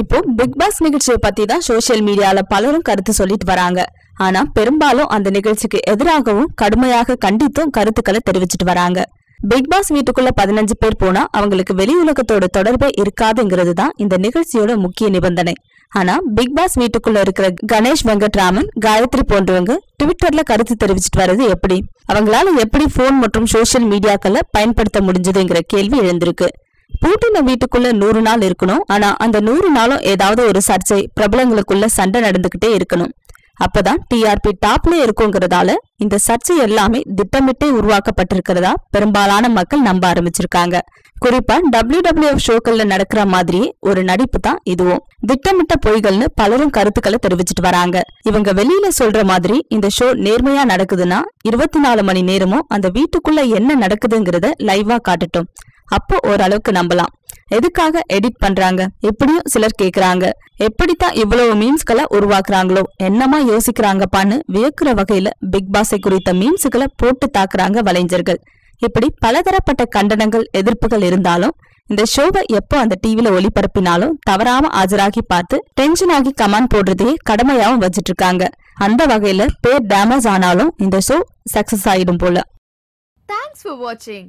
இப்போ big pass நிகழ்ச்சியை பத்தி தான் சோசியல் மீடியால பலரும் கருத்து சொல்லிட்டு வராங்க. ஆனா பெரும்பாலும் அந்த நிகழ்ச்சிக்கு எதிராகவும் கடுமையாக கண்டித்தும் கருத்துக்களை தெரிவிச்சிட்டு வராங்க. பிக் பாஸ் வீட்டுக்குள்ள பதினஞ்சு பேர் போனா அவங்களுக்கு வெளி உலகத்தோட தொடர்பே இருக்காதுங்கிறது தான் இந்த நிகழ்ச்சியோட முக்கிய நிபந்தனை. ஆனா பிக் பாஸ் வீட்டுக்குள்ள இருக்கிற கணேஷ் வெங்கட்ராமன் காயத்ரி போன்றவங்க ட்விட்டர்ல கருத்து தெரிவிச்சிட்டு வர்றது எப்படி? அவங்களால எப்படி போன் மற்றும் சோசியல் மீடியாக்களை பயன்படுத்த முடிஞ்சதுங்கிற கேள்வி எழுந்திருக்கு. பூட்டின வீட்டுக்குள்ள நூறு நாள் இருக்கணும். ஆனா அந்த நூறு நாளும் ஏதாவது ஒரு சர்ச்சை பிரபலங்களுக்குள்ள சண்டை நடந்துகிட்டே இருக்கணும். அப்பதான் டிஆர்பி டாப்ல இருக்குங்கிறதால இந்த சர்ச்சை எல்லாமே திட்டமிட்டே உருவாக்கப்பட்டிருக்கிறதா பெரும்பாலான மக்கள் நம்ப ஆரம்பிச்சிருக்காங்க. குறிப்பா டபிள்யூ டபிள்யூ ஷோக்கள்ல நடக்கிற மாதிரி ஒரு நடிப்பு தான் இதுவும். திட்டமிட்ட பொய்கள்னு பலரும் கருத்துக்களை தெரிவிச்சிட்டு வராங்க. இவங்க வெளியில சொல்ற மாதிரி இந்த ஷோ நேர்மையா நடக்குதுன்னா இருபத்தி நாலு மணி நேரமும் அந்த வீட்டுக்குள்ள என்ன நடக்குதுங்கிறத லைவா காட்டட்டும். அப்போ ஓரளவுக்கு நம்பலாம். எதுக்காக எடிட் பண்றாங்க? எப்படியும் சிலர் கேக்குறாங்க. எப்படித்தான் இவ்வளவு மீம்ஸ்களை உருவாக்குறாங்களோ என்னமா யோசிக்கிறாங்கப்பான்னு வியக்குற வகையில பிக் பாஸை குறித்த மீம்ஸுகளை போட்டு தாக்குறாங்க வலைஞர்கள். இப்படி பலதரப்பட்ட கண்டனங்கள் எதிர்ப்புகள் இருந்தாலும் இந்த ஷோவை எப்போ அந்த டிவில ஒளிபரப்பினாலும் தவறாம ஆஜராகி பார்த்து டென்ஷன் ஆகி கமெண்ட் போடுறதையே கடமையாவும் வச்சிட்டு இருக்காங்க அந்த வகையில பேர் டேமேஜ் ஆனாலும் இந்த ஷோ சக்சஸ் ஆயிடும் போல. தேங்க்ஸ் ஃபார் வாட்சிங்